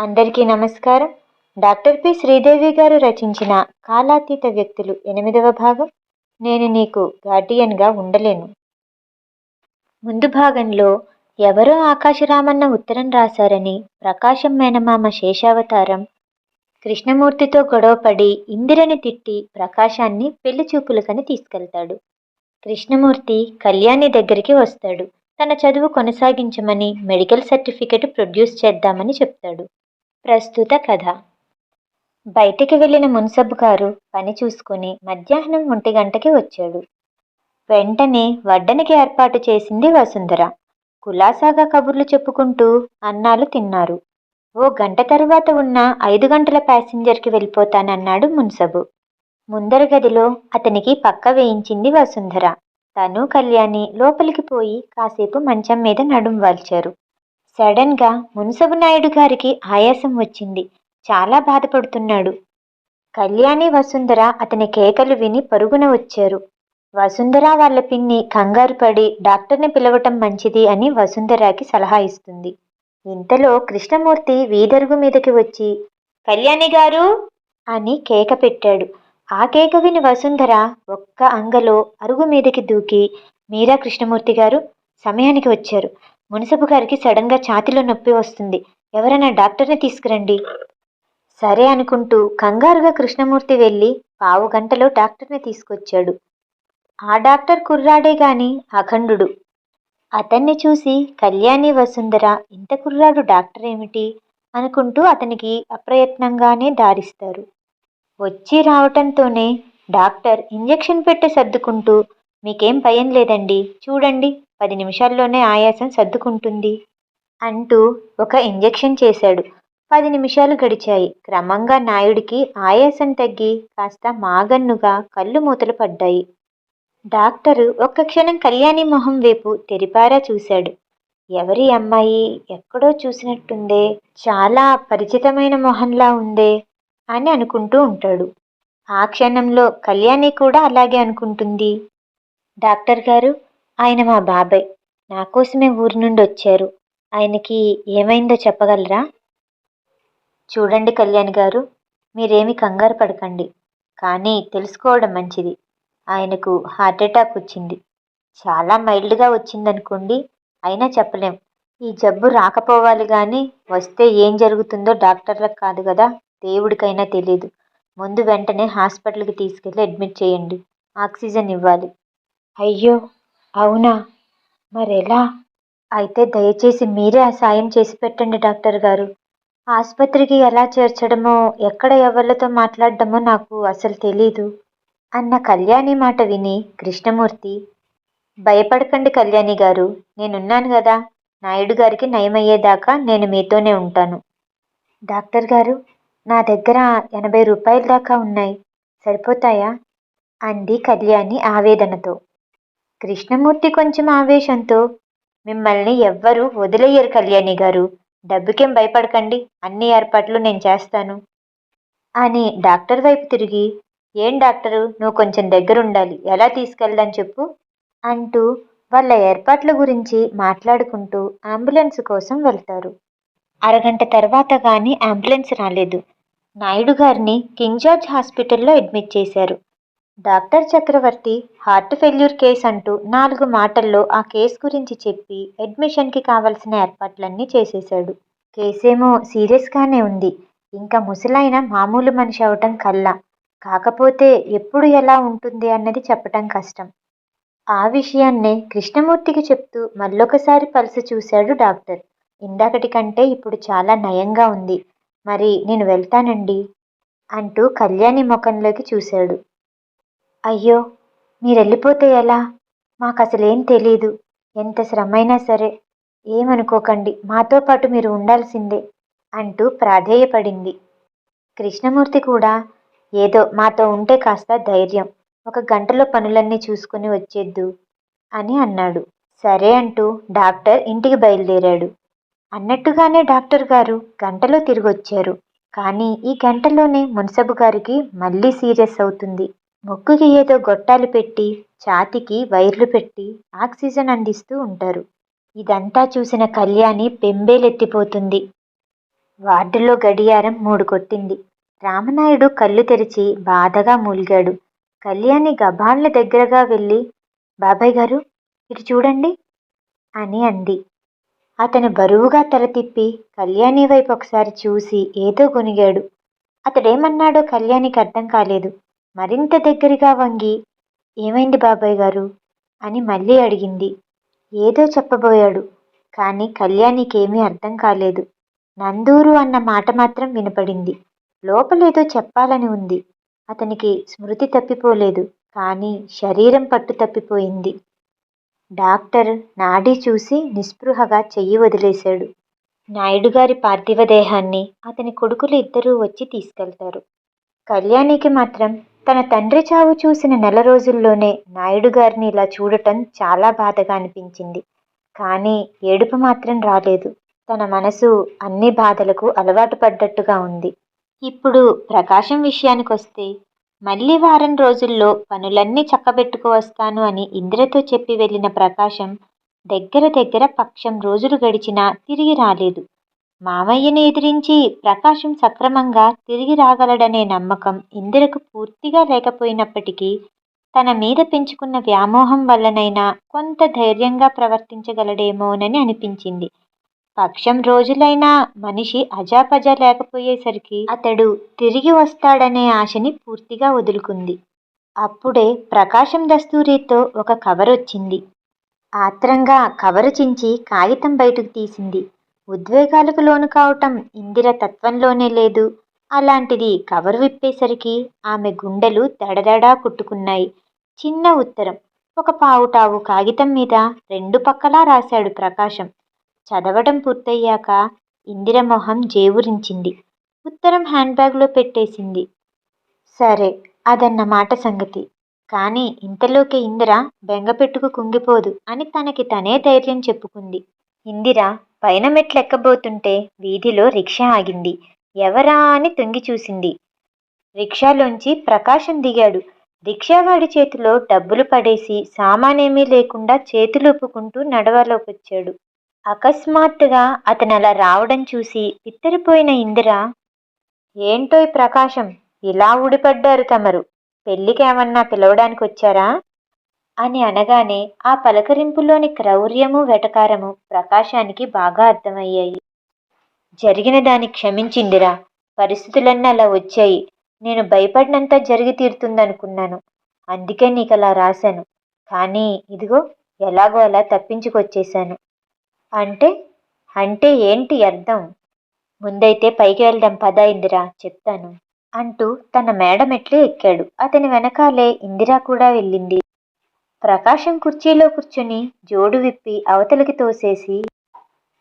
అందరికీ నమస్కారం. Doctor P. Sridevi గారు రచించిన కాలాతీత వ్యక్తులు ఎనిమిదవ భాగం. నేను నీకు గార్డియన్గా ఉండలేను. ముందు భాగంలో ఎవరో ఆకాశరామన్న ఉత్తరం రాశారని ప్రకాశం మేనమామ శేషావతారం. కృష్ణమూర్తితో గొడవపడి ఇందిరని తిట్టి ప్రకాశాన్ని పెళ్ళి చూపులకని తీసుకెళ్తాడు. కృష్ణమూర్తి కళ్యాణి దగ్గరికి వస్తాడు. తన చదువు కొనసాగించమని మెడికల్ సర్టిఫికెట్ ప్రొడ్యూస్ చేద్దామని చెప్తాడు. ప్రస్తుత కథ. బయటికి వెళ్ళిన మున్సబ్ గారు పని చూసుకుని మధ్యాహ్నం ఒంటి గంటకి వచ్చాడు. వెంటనే వడ్డనికి ఏర్పాటు చేసింది వసుంధర. కులాసాగా కబుర్లు చెప్పుకుంటూ అన్నాలు తిన్నారు. ఓ గంట తరువాత ఉన్న ఐదు గంటల ప్యాసింజర్కి వెళ్ళిపోతానన్నాడు మున్సబు ముందర గదిలో అతనికి పక్క వేయించింది వసుంధర. తను కళ్యాణి లోపలికి పోయి కాసేపు మంచం మీద నడుం వాల్చారు. సడన్గా మున్సబు నాయుడు గారికి ఆయాసం వచ్చింది. చాలా బాధపడుతున్నాడు. కళ్యాణి వసుంధర అతని కేకలు విని పరుగున వచ్చారు. వసుంధర వాళ్ళ పిన్ని కంగారు పడి డాక్టర్ని పిలవటం మంచిది అని వసుంధరకి సలహా ఇస్తుంది. ఇంతలో కృష్ణమూర్తి వీధరుగు మీదకి వచ్చి కళ్యాణి గారు! అని కేక పెట్టాడు. ఆ కేక విని వసుంధర ఒక్క అంగలో అరుగు మీదకి దూకి మీరా కృష్ణమూర్తి గారు! సమయానికి వచ్చారు. మునసపు గారికి సడన్గా ఛాతిలో నొప్పి వస్తుంది. ఎవరైనా డాక్టర్ని తీసుకురండి. సరే అనుకుంటూ కంగారుగా కృష్ణమూర్తి వెళ్ళి పావు గంటలో డాక్టర్ని తీసుకొచ్చాడు. ఆ డాక్టర్ కుర్రాడే గాని అఖండుడు. అతన్ని చూసి కళ్యాణి వసుంధర ఇంత కుర్రాడు డాక్టర్ ఏమిటి? అనుకుంటూ అతనికి అప్రయత్నంగానే దారిస్తారు. వచ్చి రావటంతోనే డాక్టర్ ఇంజెక్షన్ పెట్టి సర్దుకుంటూ మీకేం భయం లేదండి చూడండి. పది నిమిషాల్లోనే ఆయాసం సర్దుకుంటుంది అంటూ ఒక ఇంజెక్షన్ చేశాడు. పది నిమిషాలు గడిచాయి. క్రమంగా నాయుడికి ఆయాసం తగ్గి కాస్త మాగన్నుగా కళ్ళు మూతలు పడ్డాయి. డాక్టరు ఒక్క క్షణం కళ్యాణి మొహం వైపు తెరిపారా చూశాడు. ఎవరి అమ్మాయి? ఎక్కడో చూసినట్టుందే. చాలా పరిచితమైన మొహంలా ఉందే అని అనుకుంటూ ఉంటాడు. ఆ క్షణంలో కళ్యాణి కూడా అలాగే అనుకుంటుంది. డాక్టర్ గారు ఆయన మా బాబాయ్. నా కోసమే ఊరి నుండి వచ్చారు. ఆయనకి ఏమైందో చెప్పగలరా? చూడండి కళ్యాణ్ గారు మీరేమి కంగారు పడకండి. కానీ తెలుసుకోవడం మంచిది. ఆయనకు హార్ట్ అటాక్ వచ్చింది. చాలా మైల్డ్గా వచ్చిందనుకోండి అయినా చెప్పలేం. ఈ జబ్బు రాకపోవాలి కానీ వస్తే ఏం జరుగుతుందో డాక్టర్లకు కాదు కదా దేవుడికైనా తెలియదు ముందు వెంటనే హాస్పిటల్కి తీసుకెళ్ళి అడ్మిట్ చేయండి. ఆక్సిజన్ ఇవ్వాలి. అయ్యో! అవునా? మరెలా? అయితే దయచేసి మీరే ఆ సాయం చేసి పెట్టండి డాక్టర్ గారు. ఆసుపత్రికి ఎలా చేర్చడమో ఎక్కడ ఎవరితో మాట్లాడడమో నాకు అసలు తెలీదు. అన్న కళ్యాణి మాట విని కృష్ణమూర్తి భయపడకండి కళ్యాణి గారు నేనున్నాను కదా నాయుడు గారికి నయమయ్యేదాకా నేను మీతోనే ఉంటాను. డాక్టర్ గారు నా దగ్గర ఎనభై రూపాయల దాకా ఉన్నాయి. సరిపోతాయా? అంది కళ్యాణి ఆవేదనతో. కృష్ణమూర్తి కొంచెం ఆవేశంతో మిమ్మల్ని ఎవ్వరూ వదిలేయరు కళ్యాణి గారు. డబ్బుకేం భయపడకండి. అన్ని ఏర్పాట్లు నేను చేస్తాను. అని డాక్టర్ వైపు తిరిగి ఏం డాక్టరు? నువ్వు కొంచెం దగ్గరుండాలి. ఎలా తీసుకెళ్దాం చెప్పు. అంటూ వాళ్ళ ఏర్పాట్ల గురించి మాట్లాడుకుంటూ అంబులెన్స్ కోసం వెళ్తారు. అరగంట తర్వాత కానీ అంబులెన్స్ రాలేదు. నాయుడు గారిని కింగ్ జార్జ్ హాస్పిటల్లో అడ్మిట్ చేశారు. Doctor Chakravarthi heart failure case అంటూ నాలుగు మాటల్లో ఆ కేసు గురించి చెప్పి అడ్మిషన్కి కావలసిన ఏర్పాట్లన్నీ చేసేశాడు. కేసేమో సీరియస్గానే ఉంది. ఇంకా ముసలైన మామూలు మనిషి అవటం కల్లా. కాకపోతే ఎప్పుడు ఎలా ఉంటుంది అన్నది చెప్పటం కష్టం. ఆ విషయాన్నే కృష్ణమూర్తికి చెప్తూ మళ్ళొకసారి పలుసు చూశాడు డాక్టర్. ఇందాకటి కంటే ఇప్పుడు చాలా నయంగా ఉంది. మరి నేను వెళ్తానండి? అంటూ కళ్యాణి ముఖంలోకి చూశాడు. అయ్యో మీరు వెళ్ళిపోతే ఎలా? మాకు అసలేం తెలీదు. ఎంత శ్రమైనా సరే. ఏమనుకోకండి మాతో పాటు మీరు ఉండాల్సిందే అంటూ ప్రాధేయపడింది. కృష్ణమూర్తి కూడా ఏదో మాతో ఉంటే కాస్త ధైర్యం ఒక గంటలో పనులన్నీ చూసుకుని వచ్చేద్దు అని అన్నాడు. సరే అంటూ డాక్టర్ ఇంటికి బయలుదేరాడు. అన్నట్టుగానే డాక్టర్ గారు గంటలో తిరిగొచ్చారు. కానీ ఈ గంటలోనే మున్సబు గారికి మళ్ళీ సీరియస్ అవుతుంది. ముక్కుకి ఏదో గొట్టాలు పెట్టి ఛాతికి వైర్లు పెట్టి ఆక్సిజన్ అందిస్తూ ఉంటారు. ఇదంతా చూసిన కళ్యాణి పెంబేలెత్తిపోతుంది. వార్డులో గడియారం మూడు కొట్టింది రామనాయుడు కళ్ళు తెరిచి బాధగా మూలిగాడు. కళ్యాణి గబాళ్ళ దగ్గరగా వెళ్ళి బాబాయ్ గారు ఇటు చూడండి అని అంది. అతను బరువుగా తల తిప్పి కళ్యాణి వైపు ఒకసారి చూసి ఏదో గొనిగాడు. అతడేమన్నాడో కళ్యాణికి అర్థం కాలేదు. మరింత దగ్గరగా వంగి ఏమైంది బాబాయ్ గారు? అని మళ్ళీ అడిగింది. ఏదో చెప్పబోయాడు కానీ కళ్యాణికేమీ అర్థం కాలేదు. నందూరు అన్న మాట మాత్రం వినపడింది. లోపలేదో చెప్పాలని ఉంది. అతనికి స్మృతి తప్పిపోలేదు కానీ శరీరం పట్టు తప్పిపోయింది. డాక్టర్ నాడీ చూసి నిస్పృహగా చెయ్యి వదిలేశాడు. నాయుడు గారి పార్థివ దేహాన్ని అతని కొడుకులు ఇద్దరూ వచ్చి తీసుకెళ్తారు. కళ్యాణికి మాత్రం తన తండ్రి చావు చూసిన నెల రోజుల్లోనే నాయుడు గారిని ఇలా చూడటం చాలా బాధగా అనిపించింది. కానీ ఏడుపు మాత్రం రాలేదు. తన మనసు అన్ని బాధలకు అలవాటు పడ్డట్టుగా ఉంది. ఇప్పుడు ప్రకాశం విషయానికొస్తే మళ్ళీ వారం రోజుల్లో పనులన్నీ చక్కబెట్టుకు వస్తాను అని ఇందిరతో చెప్పి వెళ్ళిన ప్రకాశం దగ్గర దగ్గర పక్షం రోజులు గడిచినా తిరిగి రాలేదు. మామయ్యని ఎదిరించి ప్రకాశం సక్రమంగా తిరిగి రాగలడనే నమ్మకం ఇందిరకు పూర్తిగా లేకపోయినప్పటికీ తన మీద పెంచుకున్న వ్యామోహం వల్లనైనా కొంత ధైర్యంగా ప్రవర్తించగలడేమోనని అనిపించింది. పక్షం రోజులైనా మనిషి అజాపజా లేకపోయేసరికి అతడు తిరిగి వస్తాడనే ఆశని పూర్తిగా వదులుకుంది. అప్పుడే ప్రకాశం దస్తూరితో ఒక కవర్ వచ్చింది ఆత్రంగా కవరు చించి కాగితం బయటకు తీసింది. ఉద్వేగాలకు లోను కావటం ఇందిర తత్వంలోనే లేదు. అలాంటిది కవర్ విప్పేసరికి ఆమె గుండెలు దడదడా కుట్టుకున్నాయి. చిన్న ఉత్తరం ఒక పావుటావు కాగితం మీద రెండు పక్కలా రాశాడు ప్రకాశం. చదవడం పూర్తయ్యాక ఇందిర మొహం జేవురించింది. ఉత్తరం హ్యాండ్ బ్యాగ్లో పెట్టేసింది. సరే అదన్న మాట సంగతి. కానీ ఇంతలోకి ఇందిర బెంగపెట్టుకు కుంగిపోదు అని తనకి తనే ధైర్యం చెప్పుకుంది. ఇందిర పైన మెట్లెక్కబోతుంటే వీధిలో రిక్షా ఆగింది. ఎవరా అని తొంగి చూసింది. రిక్షాలోంచి ప్రకాశం దిగాడు. రిక్షావాడి చేతిలో డబ్బులు పడేసి సామానేమీ లేకుండా చేతులూపుకుంటూ నడవలోకొచ్చాడు. అకస్మాత్తుగా అతను అలా రావడం చూసి పిత్తరిపోయిన ఇందిర ఏంటోయ్ ప్రకాశం ఇలా ఊడిపడ్డారు తమరు. పెళ్ళికేమన్నా పిలవడానికి వచ్చారా అని అనగానే ఆ పలకరింపులోని క్రౌర్యము వెటకారము ప్రకాశానికి బాగా అర్థమయ్యాయి. జరిగిన దాన్ని క్షమించిందిరా. పరిస్థితులన్నీ అలా వచ్చాయి. నేను భయపడినంత జరిగి తీరుతుందనుకున్నాను. అందుకే నీకు అలా రాశాను. కానీ ఇదిగో ఎలాగో అలా తప్పించుకొచ్చేశాను. అంటే అంటే ఏంటి అర్థం? ముందైతే పైకి వెళ్దాం పద ఇందిరా చెప్తాను. అంటూ తన మేడమెట్లు ఎక్కాడు. అతని వెనకాలే ఇందిరా కూడా వెళ్ళింది. ప్రకాశం కుర్చీలో కూర్చుని జోడు విప్పి అవతలికి తోసేసి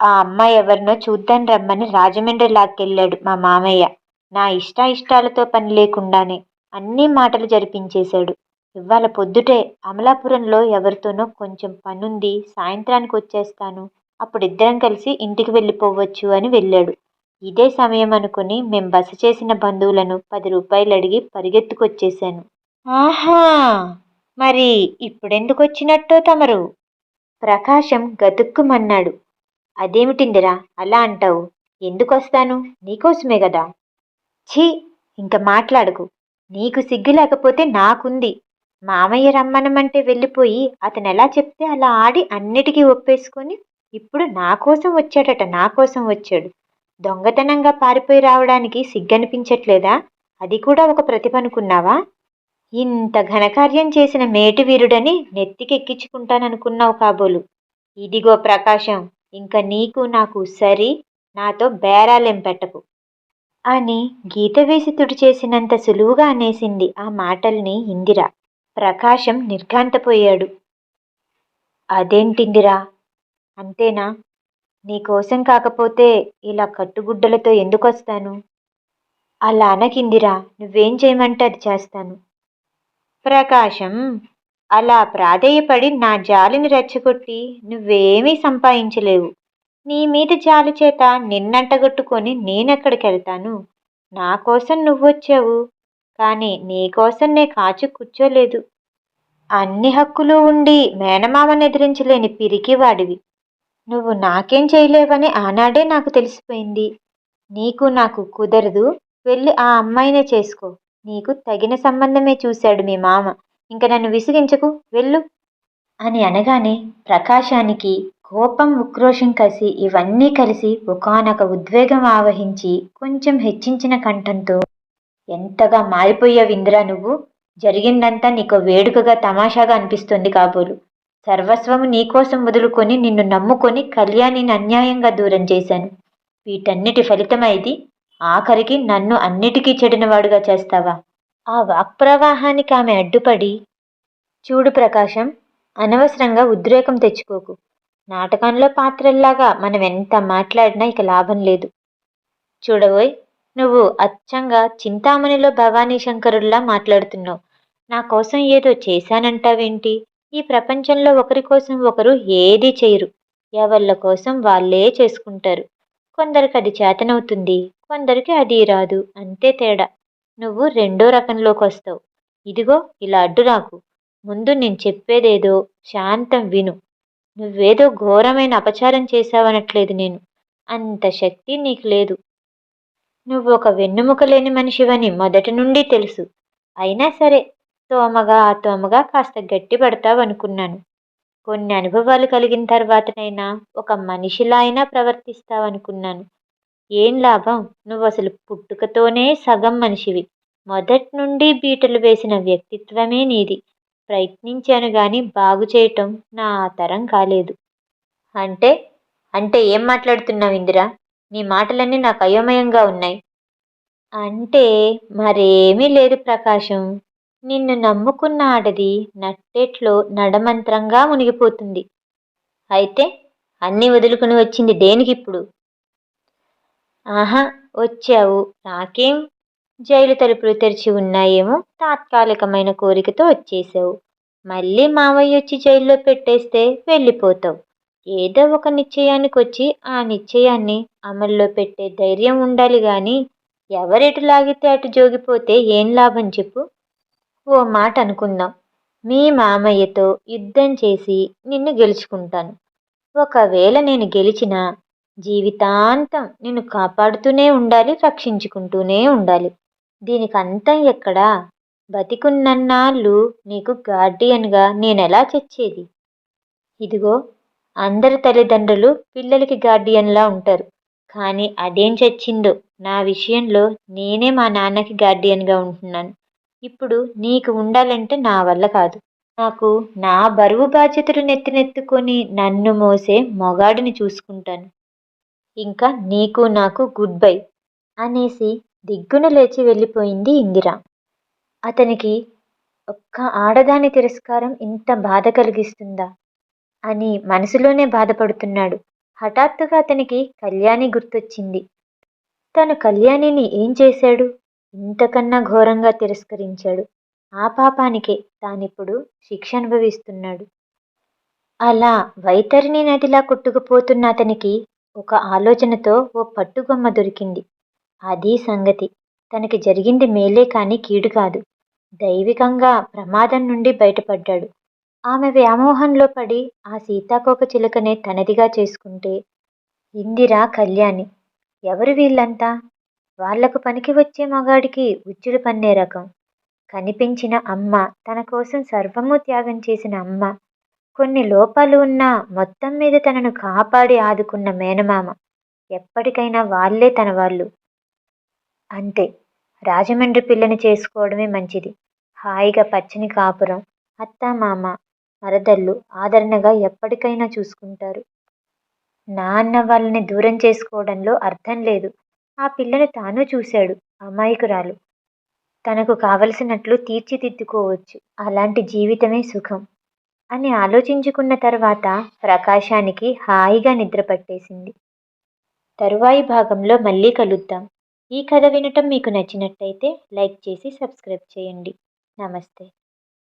ఆ అమ్మాయి ఎవరినో చూద్దాం రమ్మని రాజమండ్రి లాక్కెళ్ళాడు మా మామయ్య. నా ఇష్ట ఇష్టాలతో పని లేకుండానే అన్ని మాటలు జరిపించేశాడు. ఇవాళ పొద్దుటే అమలాపురంలో ఎవరితోనో కొంచెం పనుంది సాయంత్రానికి వచ్చేస్తాను. అప్పుడు ఇద్దరం కలిసి ఇంటికి వెళ్ళిపోవచ్చు అని వెళ్ళాడు. ఇదే సమయం అనుకుని మేం బస చేసిన బంధువులను పది రూపాయలు అడిగి పరిగెత్తుకొచ్చేశాను. ఆహా! మరి ఇప్పుడెందుకు వచ్చినట్టో తమరు? ప్రకాశం గతుక్కుమన్నాడు. అదేమిటిందిరా అలా అంటావు? ఎందుకు వస్తాను నీకోసమే కదా ఛీ! ఇంక మాట్లాడకు. నీకు సిగ్గు లేకపోతే నాకుంది. మామయ్య రమ్మనమంటే వెళ్ళిపోయి అతను ఎలా చెప్తే అలా ఆడి అన్నిటికీ ఒప్పేసుకొని ఇప్పుడు నా కోసం వచ్చాడట నా కోసం వచ్చాడు. దొంగతనంగా పారిపోయి రావడానికి సిగ్గనిపించట్లేదా? అది కూడా ఒక ప్రతిభ అనుకున్నావా ఇంత ఘనకార్యం చేసిన మేటి వీరుడని నెత్తికెక్కించుకుంటాననుకున్నావు కాబోలు. ఇదిగో ప్రకాశం ఇంక నీకు నాకు సరి నాతో బేరాలేం పెట్టకు. అని గీత వేసి తుడిచేసినంత సులువుగా అనేసింది ఆ మాటల్ని ఇందిర. ప్రకాశం నిర్ఘాంతపోయాడు. అదేంటిందిరా? అంతేనా? నీకోసం కాకపోతే ఇలా కట్టుగుడ్డలతో ఎందుకొస్తాను? అలా అనకిందిరా నువ్వేం చేయమంటే అది చేస్తాను. ప్రకాశం అలా ప్రాధేయపడి నా జాలిని రెచ్చగొట్టి నువ్వేమీ సంపాదించలేవు. నీ మీద జాలి చేత నిన్నంటగొట్టుకొని నేనెక్కడికెళ్తాను? నా కోసం నువ్వొచ్చావు కానీ నీకోసం నే కాచు కూర్చోలేదు. అన్ని హక్కులు ఉండి మేనమామను ఎదిరించలేని పిరికివాడివి. నువ్వు నాకేం చేయలేవని ఆనాడే నాకు తెలిసిపోయింది. నీకు నాకు కుదరదు వెళ్ళి ఆ అమ్మాయినే చేసుకో. నీకు తగిన సంబంధమే చూశాడు మీ మామ. ఇంక నన్ను విసిగించకు వెళ్ళు. అని అనగానే ప్రకాశానికి కోపం ఉక్రోషం కసి ఇవన్నీ కలిసి ఒకానొక ఉద్వేగం ఆవహించి కొంచెం హెచ్చించిన కంఠంతో ఎంతగా మారిపోయావిందిరా నువ్వు? జరిగిందంతా నీకు వేడుకగా తమాషాగా అనిపిస్తుంది కాబోలు. సర్వస్వము నీకోసం వదులుకొని నిన్ను నమ్ముకొని కళ్యాణిని అన్యాయంగా దూరం చేశాను. వీటన్నిటి ఫలితమైది ఆఖరికి నన్ను అన్నిటికీ చెడినవాడుగా చేస్తావా? ఆ వాక్ప్రవాహానికి ఆమె అడ్డుపడి చూడు ప్రకాశం అనవసరంగా ఉద్రేకం తెచ్చుకోకు. నాటకంలో పాత్రల్లాగా మనం ఎంత మాట్లాడినా ఇక లాభం లేదు. చూడబోయ్ నువ్వు అచ్చంగా చింతామణిలో భవానీ శంకరుల్లా మాట్లాడుతున్నావు. నా కోసం ఏదో చేశానంటావేంటి? ఈ ప్రపంచంలో ఒకరి కోసం ఒకరు ఏదీ చేయరు. ఎవళ్ళ కోసం వాళ్ళే చేసుకుంటారు. కొందరికి అది చేతనవుతుంది కొందరికి అది రాదు అంతే తేడా. నువ్వు రెండో రకంలోకి వస్తావు. ఇదిగో ఇలా అడ్డు రాకు ముందు నేను చెప్పేదేదో శాంతం విను. నువ్వేదో ఘోరమైన అపచారం చేశావనట్లేదు నేను. అంత శక్తి నీకు లేదు. నువ్వు ఒక వెన్నుముక లేని మనిషివని మొదటి నుండి తెలుసు. అయినా సరే తోమగా ఆ తోమగా కాస్త గట్టి పడతావనుకున్నాను కొన్ని అనుభవాలు కలిగిన తర్వాతనైనా ఒక మనిషిలా అయినా ప్రవర్తిస్తావనుకున్నాను. ఏం లాభం? నువ్వు అసలు పుట్టుకతోనే సగం మనిషివి. మొదటి నుండి బీటలు వేసిన వ్యక్తిత్వమే నీది. ప్రయత్నించాను కానీ బాగు చేయటం నా తరం కాలేదు. అంటే? అంటే ఏం మాట్లాడుతున్నావు ఇందిరా? నీ మాటలన్నీ నాకు అయోమయంగా ఉన్నాయి. అంటే మరేమీ లేదు ప్రకాశం. నిన్ను నమ్ముకున్న ఆడది నట్టేట్లో నడమంత్రంగా మునిగిపోతుంది. అయితే అన్నీ వదులుకుని వచ్చింది దేనికిప్పుడు? ఆహా వచ్చావు. నాకేం జైలు తలుపులు తెరిచి ఉన్నాయేమో తాత్కాలికమైన కోరికతో వచ్చేసావు మళ్ళీ మావయ్య వచ్చి జైల్లో పెట్టేస్తే వెళ్ళిపోతావు. ఏదో ఒక నిశ్చయానికి వచ్చి ఆ నిశ్చయాన్ని అమల్లో పెట్టే ధైర్యం ఉండాలి కానీ ఎవరెటు లాగితే అటు జోగిపోతే ఏం లాభం చెప్పు? ఓ మాట అనుకుందాం మీ మామయ్యతో యుద్ధం చేసి నిన్ను గెలుచుకుంటాను. ఒకవేళ నేను గెలిచినా జీవితాంతం నిన్ను కాపాడుతూనే ఉండాలి రక్షించుకుంటూనే ఉండాలి. దీనికి అంతం ఎక్కడా? బతికున్నన్నాళ్ళు నీకు గార్డియన్గా నేనెలా చచ్చేది ఇదిగో అందరి తల్లిదండ్రులు పిల్లలకి గార్డియన్లా ఉంటారు. కానీ అదేం చచ్చిందో నా విషయంలో నేనే మా నాన్నకి గార్డియన్గా ఉంటున్నాను. ఇప్పుడు నీకు ఉండాలంటే నా వల్ల కాదు. నాకు నా బరువు బాధ్యతలు నెత్తినెత్తుకొని నన్ను మోసే మొగాడిని చూసుకుంటాను. ఇంకా నీకు నాకు గుడ్ బై అనేసి దిగ్గున లేచి వెళ్ళిపోయింది ఇందిర. అతనికి ఒక్క ఆడదాని తిరస్కారం ఇంత బాధ కలిగిస్తుందా? అని మనసులోనే బాధపడుతున్నాడు. హఠాత్తుగా అతనికి కళ్యాణి గుర్తొచ్చింది. తను కళ్యాణిని ఏం చేశాడు? ఇంతకన్నా ఘోరంగా తిరస్కరించాడు. ఆ పాపానికే తానిప్పుడు శిక్ష అనుభవిస్తున్నాడు అలా వైతరిణి నదిలా కొట్టుకుపోతున్న అతనికి ఒక ఆలోచనతో ఓ పట్టుగొమ్మ దొరికింది. అది సంగతి. తనకి జరిగింది మేలే కానీ కీడు కాదు. దైవికంగా ప్రమాదం నుండి బయటపడ్డాడు. ఆమె వ్యామోహంలో పడి ఆ సీతాకోక చిలుకనే తనదిగా చేసుకుంటే ఇందిరా కళ్యాణి ఎవరు వీళ్ళంతా? వాళ్ళకు పనికి వచ్చే మగాడికి ఉచ్చులు పన్నే రకం. కనిపించిన అమ్మ తన కోసం సర్వము త్యాగం చేసిన అమ్మ. కొన్ని లోపాలు ఉన్నా మొత్తం మీద తనను కాపాడి ఆదుకున్న మేనమామ. ఎప్పటికైనా వాళ్ళే తన వాళ్ళు. అంతే. రాజమండ్రి పిల్లని చేసుకోవడమే మంచిది. హాయిగా పచ్చని కాపురం. అత్త మామ మరదళ్ళు ఆదరణగా ఎప్పటికైనా చూసుకుంటారు. నాన్న వాళ్ళని దూరం చేసుకోవడంలో అర్థం లేదు. ఆ పిల్లని తాను చూశాడు అమాయకురాలు. తనకు కావలసినట్లు తీర్చిదిద్దుకోవచ్చు. అలాంటి జీవితమే సుఖం అని ఆలోచించుకున్న తర్వాత ప్రకాశానికి హాయిగా నిద్ర పట్టేసింది. తరువాయి భాగంలో మళ్ళీ కలుద్దాం. ఈ కథ వినటం మీకు నచ్చినట్టయితే లైక్ చేసి సబ్స్క్రైబ్ చేయండి. నమస్తే.